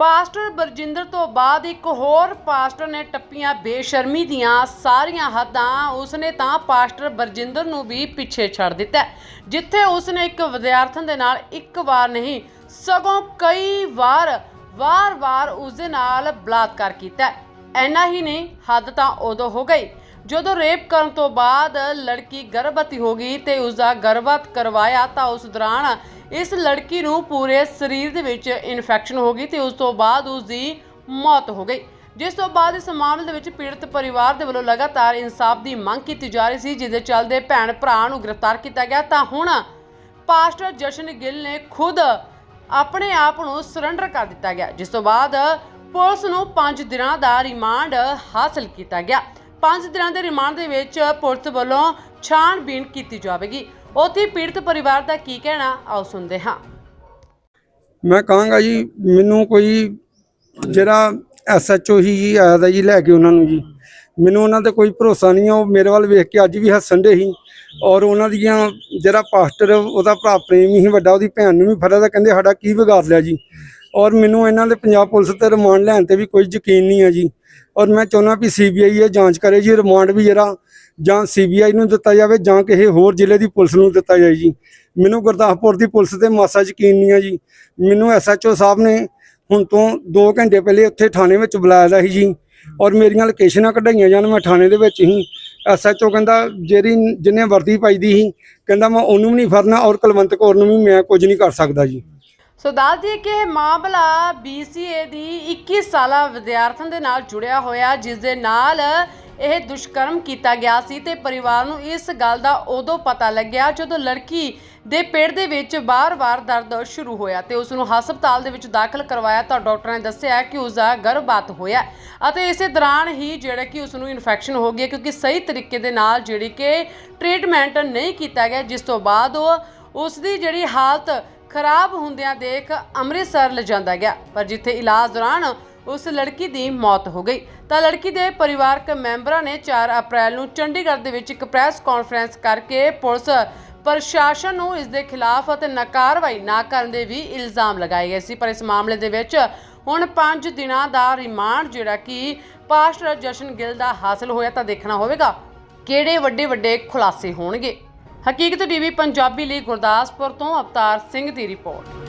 Pastor Barjinder ਤੋਂ ਬਾਅਦ ਇੱਕ ਹੋਰ ਪਾਸਟਰ ਨੇ ਟੱਪੀਆਂ ਬੇਸ਼ਰਮੀ ਦੀਆਂ ਸਾਰੀਆਂ ਹੱਦਾਂ, ਉਸਨੇ ਤਾਂ ਪਾਸਟਰ ਬਰਜਿੰਦਰ ਨੂੰ ਵੀ ਪਿੱਛੇ ਛੱਡ ਦਿੱਤਾ ਜਿੱਥੇ ਉਸਨੇ ਇੱਕ ਵਿਦਿਆਰਥਣ ਦੇ ਨਾਲ ਇੱਕ ਵਾਰ ਨਹੀਂ, ਸਗੋਂ ਕਈ ਵਾਰ, ਵਾਰ-ਵਾਰ ਉਸਦੇ ਨਾਲ ਬਲਾਤਕਾਰ ਕੀਤਾ ਹੈ। ਐਨਾ ਹੀ ਨਹੀਂ, ਹੱਦ ਤਾਂ ਉਦੋਂ ਹੋ ਗਈ, ਜਦੋਂ ਰੇਪ ਕਰਨ ਤੋਂ ਬਾਅਦ ਲੜਕੀ ਗਰਭਵਤੀ ਹੋ ਗਈ ਤੇ ਉਸ ਦਾ ਗਰਭਤ ਕਰਵਾਇਆ ਤਾਂ ਉਸ ਦੌਰਾਨ ਇਸ ਲੜਕੀ ਨੂੰ ਪੂਰੇ ਸਰੀਰ ਦੇ ਵਿੱਚ ਇਨਫੈਕਸ਼ਨ ਹੋ ਗਈ ਤੇ ਉਸ ਤੋਂ ਬਾਅਦ ਉਸ ਦੀ ਮੌਤ ਹੋ ਗਈ। ਜਿਸ ਤੋਂ ਬਾਅਦ ਇਸ ਮਾਮਲੇ ਦੇ ਵਿੱਚ ਪੀੜਤ ਪਰਿਵਾਰ ਦੇ ਵੱਲੋਂ ਲਗਾਤਾਰ ਇਨਸਾਫ ਦੀ ਮੰਗ ਕੀਤੀ ਜਾ ਰਹੀ ਸੀ ਜਿਸ ਦੇ ਚੱਲਦੇ ਭੈਣ ਭਰਾ ਨੂੰ ਗ੍ਰਿਫਤਾਰ ਕੀਤਾ ਗਿਆ। ਤਾਂ ਹੁਣ ਪਾਸਟਰ ਜਸ਼ਨ ਗਿੱਲ ਨੇ ਖੁਦ ਆਪਣੇ ਆਪ ਨੂੰ ਸਰੈਂਡਰ ਕਰ ਦਿੱਤਾ ਗਿਆ, ਜਿਸ ਤੋਂ ਬਾਅਦ ਪੁਲਿਸ ਨੂੰ 5 ਦਿਨਾਂ ਦਾ ਰਿਮਾਂਡ ਹਾਸਲ ਕੀਤਾ ਗਿਆ। 5 ਦਿਨਾਂ ਦੇ ਰਿਮਾਂਡ ਦੇ ਵਿੱਚ ਪੁਲਿਸ ਵੱਲੋਂ ਛਾਣਬੀਣ ਕੀਤੀ ਜਾਵੇਗੀ। ਉੱਥੇ ਪੀੜਤ ਪਰਿਵਾਰ ਦਾ ਕੀ ਕਹਿਣਾ, ਆਓ ਸੁਣਦੇ ਹਾਂ। ਮੈਂ ਕਹਾਂਗਾ ਜੀ, ਮੈਨੂੰ ਕੋਈ ਜਿਹੜਾ ਐਸਐਚਓ ਹੀ ਜੀ ਆਇਆ ਦਾ ਜੀ ਲੈ ਕੇ ਉਹਨਾਂ ਨੂੰ ਜੀ। ਮੈਨੂੰ ਉਹਨਾਂ ਤੇ ਕੋਈ ਭਰੋਸਾ ਨਹੀਂ ਆ, ਉਹ ਮੇਰੇ ਵੱਲ ਵੇਖ ਕੇ ਅੱਜ ਵੀ ਹੱਸਣ ਦੇ ਸੀ। ਔਰ ਉਹਨਾਂ ਦੀਆਂ ਜਿਹੜਾ ਪਾਸਟਰ, ਉਹਦਾ ਭਰਾ ਪ੍ਰੇਮ ਹੀ ਵੱਡਾ, ਉਹਦੀ ਭੈਣ ਨੂੰ ਵੀ ਫੜਿਆ ਦਾ ਕਹਿੰਦੇ ਸਾਡਾ ਕੀ ਵਿਗਾੜ ਲਿਆ ਜੀ। ਔਰ ਮੈਨੂੰ ਇਹਨਾਂ ਦੇ ਪੰਜਾਬ ਪੁਲਿਸ ਤੇ ਰਿਮਾਂਡ ਲੈਣ ਤੇ ਵੀ ਕੋਈ ਯਕੀਨ ਨਹੀਂ ਹੈ ਜੀ। ਔਰ ਮੈਂ ਚਾਹੁੰਦਾ ਵੀ ਸੀਬੀਆਈ ਇਹ ਜਾਂਚ ਕਰੇ ਜੀ, ਰਿਮਾਂਡ ਵੀ ਜਿਹੜਾ, ਜਾਂ ਸੀਬੀਆਈ ਨੂੰ ਦਿੱਤਾ ਜਾਵੇ, ਜਾਂ ਕਿਸੇ ਹੋਰ ਜ਼ਿਲ੍ਹੇ ਦੀ ਪੁਲਿਸ ਨੂੰ ਦਿੱਤਾ ਜਾਏ ਜੀ। ਮੈਨੂੰ ਗੁਰਦਾਸਪੁਰ ਦੀ ਪੁਲਿਸ ਤੇ ਮਾਸਾ ਯਕੀਨ ਨਹੀਂ ਹੈ ਜੀ। ਮੈਨੂੰ ਐਸਐਚਓ ਸਾਹਿਬ ਨੇ ਹੁਣ ਤੋਂ 2 ਘੰਟੇ ਪਹਿਲੇ ਉੱਥੇ ਥਾਣੇ ਵਿੱਚ ਬੁਲਾਇਆ ਦਾ ਸੀ ਜੀ। ਔਰ ਮੇਰੀਆਂ ਲੋਕੇਸ਼ਨਾਂ ਕਢਾਈਆਂ ਜਾਣ, ਮੈਂ ਥਾਣੇ ਦੇ ਵਿੱਚ ਹੀ ਐਸਐਚਓ ਕਹਿੰਦਾ, ਜਿਹੜੀ ਜਿੰਨੇ ਵਰਦੀ ਪਾਈ ਦੀ ਸੀ, ਕਹਿੰਦਾ ਮੈਂ ਉਹਨੂੰ ਵੀ ਨਹੀਂ ਫੜਨਾ ਔਰ ਕੁਲਵੰਤ ਕੌਰ ਨੂੰ ਵੀ ਮੈਂ ਕੁਝ ਨਹੀਂ ਕਰ ਸਕਦਾ ਜੀ। ਸੋ ਦੱਸ ਦਈਏ ਕਿ ਇਹ ਮਾਮਲਾ BCA ਦੀ 21 ਸਾਲਾ ਵਿਦਿਆਰਥਣ ਦੇ ਨਾਲ ਜੁੜਿਆ ਹੋਇਆ, ਜਿਸ ਦੇ ਨਾਲ ਇਹ ਦੁਸ਼ਕਰਮ ਕੀਤਾ ਗਿਆ ਸੀ ਤੇ ਪਰਿਵਾਰ ਨੂੰ ਇਸ ਗੱਲ ਦਾ ਉਦੋਂ ਪਤਾ ਲੱਗਿਆ ਜਦੋਂ ਲੜਕੀ ਦੇ ਪੇਟ ਦੇ ਵਿੱਚ ਬਾਰ-ਬਾਰ ਦਰਦ ਸ਼ੁਰੂ ਹੋਇਆ ਤੇ ਉਸ ਨੂੰ ਹਸਪਤਾਲ ਦੇ ਵਿੱਚ ਦਾਖਲ ਕਰਵਾਇਆ ਤਾਂ ਡਾਕਟਰ ਨੇ ਦੱਸਿਆ ਕਿ ਉਸ ਦਾ ਗਰਭਪਾਤ ਹੋਇਆ ਅਤੇ ਇਸੇ ਦੌਰਾਨ ਹੀ ਜਿਹੜਾ ਕਿ ਉਸ ਨੂੰ ਇਨਫੈਕਸ਼ਨ ਹੋ ਗਈ ਕਿਉਂਕਿ ਸਹੀ ਤਰੀਕੇ ਦੇ ਨਾਲ ਜਿਹੜੀ ਕਿ ਟ੍ਰੀਟਮੈਂਟ ਨਹੀਂ ਕੀਤਾ ਗਿਆ, ਜਿਸ ਤੋਂ ਬਾਅਦ ਉਹ ਉਸ ਦੀ ਜਿਹੜੀ ਹਾਲਤ ਖਰਾਬ ਹੁੰਦਿਆਂ ਦੇਖ ਅੰਮ੍ਰਿਤਸਰ ਲਿਜਾਂਦਾ ਗਿਆ, ਪਰ ਜਿੱਥੇ ਇਲਾਜ ਦੌਰਾਨ ਉਸ ਲੜਕੀ ਦੀ ਮੌਤ ਹੋ ਗਈ, ਤਾਂ ਲੜਕੀ ਦੇ ਪਰਿਵਾਰਕ ਮੈਂਬਰਾਂ ਨੇ 4 ਅਪ੍ਰੈਲ ਨੂੰ ਚੰਡੀਗੜ੍ਹ ਦੇ ਵਿੱਚ ਇੱਕ ਪ੍ਰੈਸ ਕਾਨਫਰੰਸ ਕਰਕੇ ਪੁਲਿਸ ਪ੍ਰਸ਼ਾਸਨ ਨੂੰ ਇਸ ਦੇ ਖਿਲਾਫ ਅਤੇ ਨਕਾਰਵਾਈ ਨਾ ਕਰਨ ਦੇ ਵੀ ਇਲਜ਼ਾਮ ਲਗਾਏ ਗਏ ਸੀ। ਪਰ ਇਸ ਮਾਮਲੇ ਦੇ ਵਿੱਚ ਹੁਣ 5 ਦਿਨਾਂ ਦਾ ਰਿਮਾਂਡ ਜਿਹੜਾ ਕਿ ਪਾਸਟਰ ਜਸ਼ਨ ਗਿੱਲ ਦਾ ਹਾਸਲ ਹੋਇਆ, ਤਾਂ ਦੇਖਣਾ ਹੋਵੇਗਾ ਕਿਹੜੇ ਵੱਡੇ ਵੱਡੇ ਖੁਲਾਸੇ ਹੋਣਗੇ। ਹਕੀਕਤ ਟੀਵੀ ਪੰਜਾਬੀ ਲਈ ਗੁਰਦਾਸਪੁਰ ਤੋਂ ਅਵਤਾਰ ਸਿੰਘ ਦੀ ਰਿਪੋਰਟ।